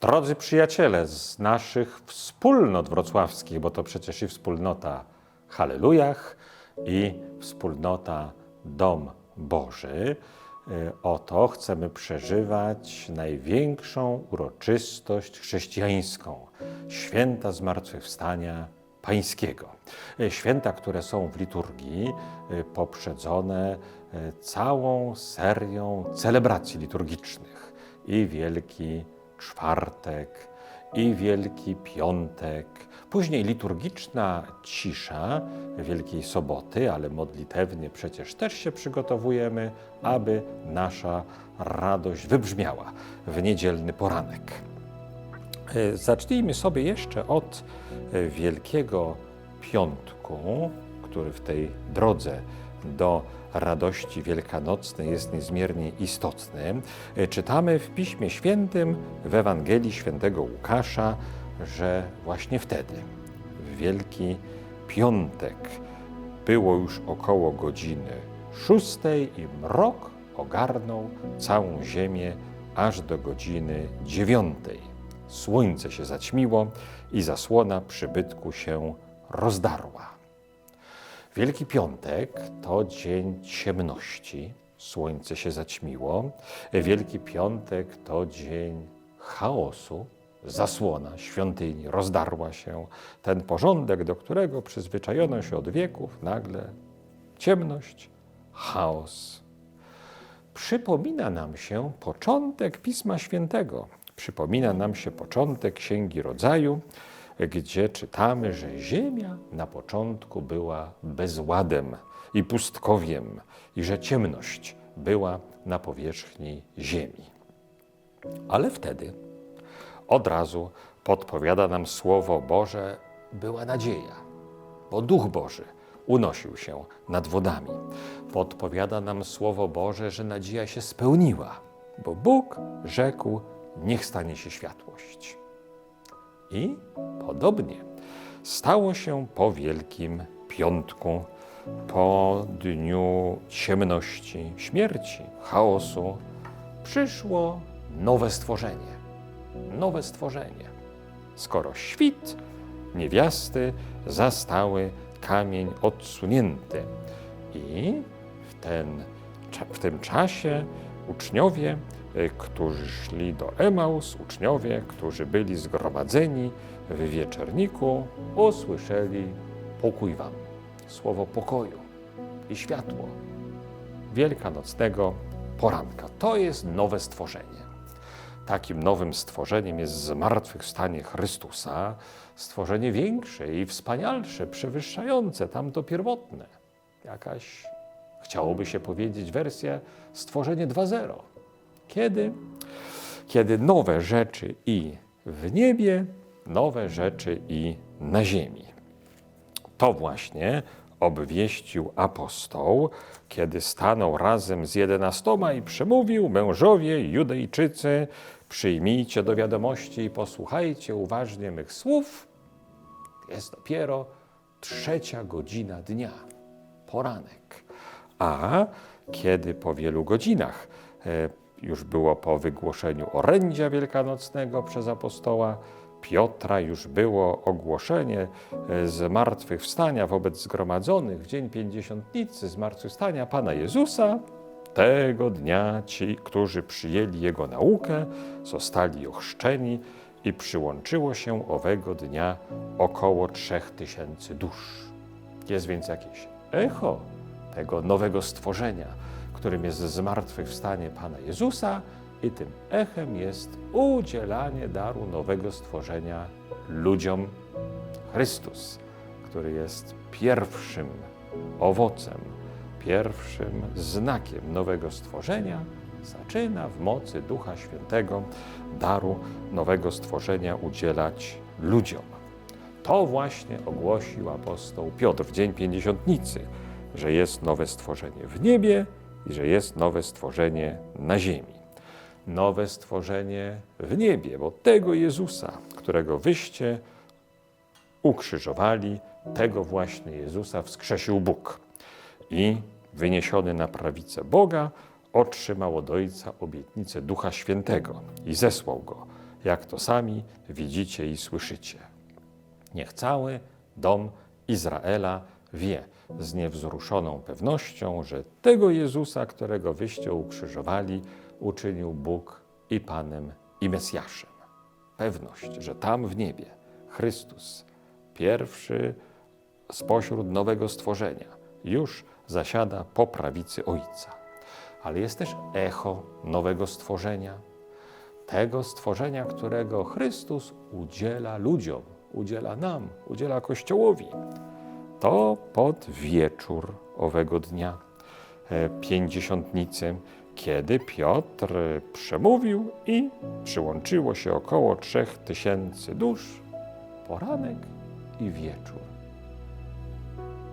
Drodzy przyjaciele z naszych wspólnot wrocławskich, bo to przecież i wspólnota Hallelujach i wspólnota Dom Boży, y, oto chcemy przeżywać największą uroczystość chrześcijańską święta Zmartwychwstania Pańskiego. Y, Święta, które są w liturgii y, poprzedzone całą serią celebracji liturgicznych i Wielki Czwartek, i Wielki Piątek, później liturgiczna cisza Wielkiej Soboty, ale modlitewnie przecież też się przygotowujemy, aby nasza radość wybrzmiała w niedzielny poranek. E, Zacznijmy sobie jeszcze od e, Wielkiego Piątku, który w tej drodze do radości wielkanocnej jest niezmiernie istotny. E, Czytamy w Piśmie Świętym, w Ewangelii Świętego Łukasza, że właśnie wtedy, w Wielki Piątek, było już około godziny szóstej i mrok ogarnął całą ziemię aż do godziny dziewiątej. Słońce się zaćmiło i zasłona przybytku się rozdarła. Wielki Piątek to dzień ciemności, słońce się zaćmiło. Wielki Piątek to dzień chaosu, zasłona świątyni rozdarła się. Ten porządek, do którego przyzwyczajono się od wieków, nagle ciemność, chaos. Przypomina nam się początek Pisma Świętego. Przypomina nam się początek Księgi Rodzaju, gdzie czytamy, że ziemia na początku była bezładem i pustkowiem, i że ciemność była na powierzchni ziemi. Ale wtedy od razu podpowiada nam Słowo Boże, była nadzieja, bo Duch Boży unosił się nad wodami. Podpowiada nam Słowo Boże, że nadzieja się spełniła, bo Bóg rzekł: Niech stanie się światłość. I podobnie stało się po Wielkim Piątku, po dniu ciemności, śmierci, chaosu, przyszło nowe stworzenie. Nowe stworzenie. Skoro świt niewiasty zastały kamień odsunięty. I w, ten, w tym czasie uczniowie, którzy szli do Emaus, uczniowie, którzy byli zgromadzeni w wieczerniku, usłyszeli pokój wam, słowo pokoju i światło wielkanocnego poranka. To jest nowe stworzenie. Takim nowym stworzeniem jest zmartwychwstanie Chrystusa, stworzenie większe i wspanialsze, przewyższające tamto pierwotne. Jakaś, chciałoby się powiedzieć, wersja stworzenie 2.0. Kiedy? Kiedy nowe rzeczy i w niebie, nowe rzeczy i na ziemi. To właśnie obwieścił apostoł, kiedy stanął razem z jedenastoma i przemówił: Mężowie Judejczycy, przyjmijcie do wiadomości i posłuchajcie uważnie mych słów. Jest dopiero trzecia godzina dnia, poranek. A kiedy po wielu godzinach e, już było po wygłoszeniu orędzia wielkanocnego przez apostoła. Piotra, już było ogłoszenie e, zmartwychwstania wobec zgromadzonych w dzień pięćdziesiątnicy zmartwychwstania Pana Jezusa, tego dnia ci, którzy przyjęli Jego naukę, zostali ochrzczeni i przyłączyło się owego dnia około trzech tysięcy dusz. Jest więc jakieś echo tego nowego stworzenia, którym jest zmartwychwstanie Pana Jezusa i tym echem jest udzielanie daru nowego stworzenia ludziom Chrystus, który jest pierwszym owocem, pierwszym znakiem nowego stworzenia, zaczyna w mocy Ducha Świętego daru nowego stworzenia udzielać ludziom. To właśnie ogłosił apostoł Piotr w dzień pięćdziesiątnicy, że jest nowe stworzenie w niebie i że jest nowe stworzenie na ziemi. Nowe stworzenie w niebie, bo tego Jezusa, którego wyście ukrzyżowali, tego właśnie Jezusa wskrzesił Bóg. I wyniesiony na prawicę Boga, otrzymał od Ojca obietnicę Ducha Świętego i zesłał go jak to sami widzicie i słyszycie. Niech cały dom Izraela wie z niewzruszoną pewnością, że tego Jezusa, którego wyście ukrzyżowali, uczynił Bóg i Panem i Mesjaszem. Pewność, że tam w niebie Chrystus, pierwszy spośród nowego stworzenia, już zasiada po prawicy Ojca. Ale jest też echo nowego stworzenia, tego stworzenia, którego Chrystus udziela ludziom, udziela nam, udziela Kościołowi. To pod wieczór owego dnia e, pięćdziesiątnicy, kiedy Piotr przemówił i przyłączyło się około trzech tysięcy dusz, poranek i wieczór.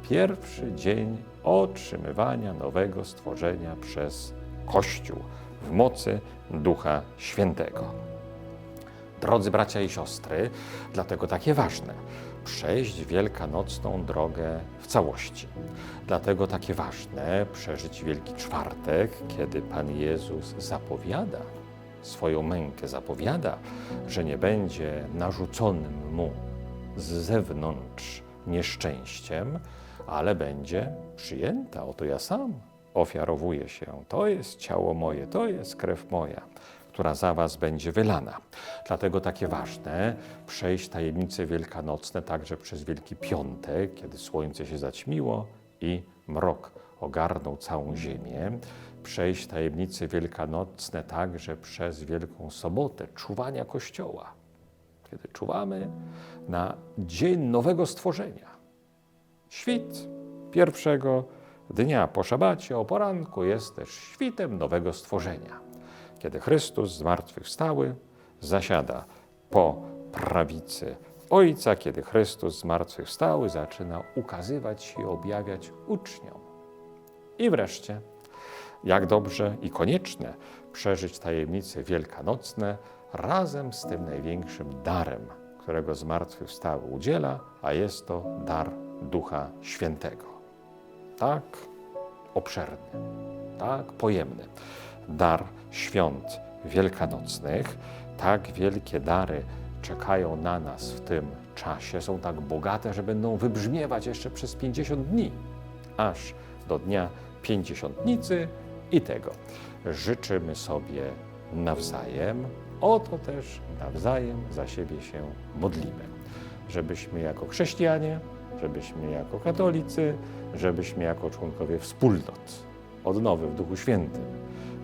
Pierwszy dzień otrzymywania nowego stworzenia przez Kościół w mocy Ducha Świętego. Drodzy bracia i siostry, dlatego takie ważne przejść wielkanocną drogę w całości. Dlatego takie ważne przeżyć Wielki Czwartek, kiedy Pan Jezus zapowiada swoją mękę, zapowiada, że nie będzie narzuconym mu z zewnątrz nieszczęściem, ale będzie przyjęta. Oto ja sam ofiarowuję się. To jest ciało moje, to jest krew moja, która za was będzie wylana. Dlatego takie ważne przejść tajemnice wielkanocne także przez Wielki Piątek, kiedy słońce się zaćmiło i mrok ogarnął całą ziemię. Przejść tajemnice wielkanocne także przez Wielką Sobotę, czuwania Kościoła, kiedy czuwamy na dzień nowego stworzenia. Świt pierwszego dnia po szabacie o poranku jest też świtem nowego stworzenia, kiedy Chrystus zmartwychwstały zasiada po prawicy Ojca, kiedy Chrystus zmartwychwstały zaczyna ukazywać się i objawiać uczniom. I wreszcie, jak dobrze i konieczne przeżyć tajemnice wielkanocne razem z tym największym darem, którego zmartwychwstały udziela, a jest to dar Ducha Świętego. Tak obszerny, tak pojemny. Dar świąt wielkanocnych, tak wielkie dary czekają na nas w tym czasie, są tak bogate, że będą wybrzmiewać jeszcze przez 50 dni, aż do dnia pięćdziesiątnicy i tego. Życzymy sobie nawzajem, o to też nawzajem za siebie się modlimy. Żebyśmy jako chrześcijanie, żebyśmy jako katolicy, żebyśmy jako członkowie wspólnot, odnowy w Duchu Świętym,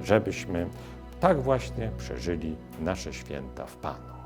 żebyśmy tak właśnie przeżyli nasze święta w Panu.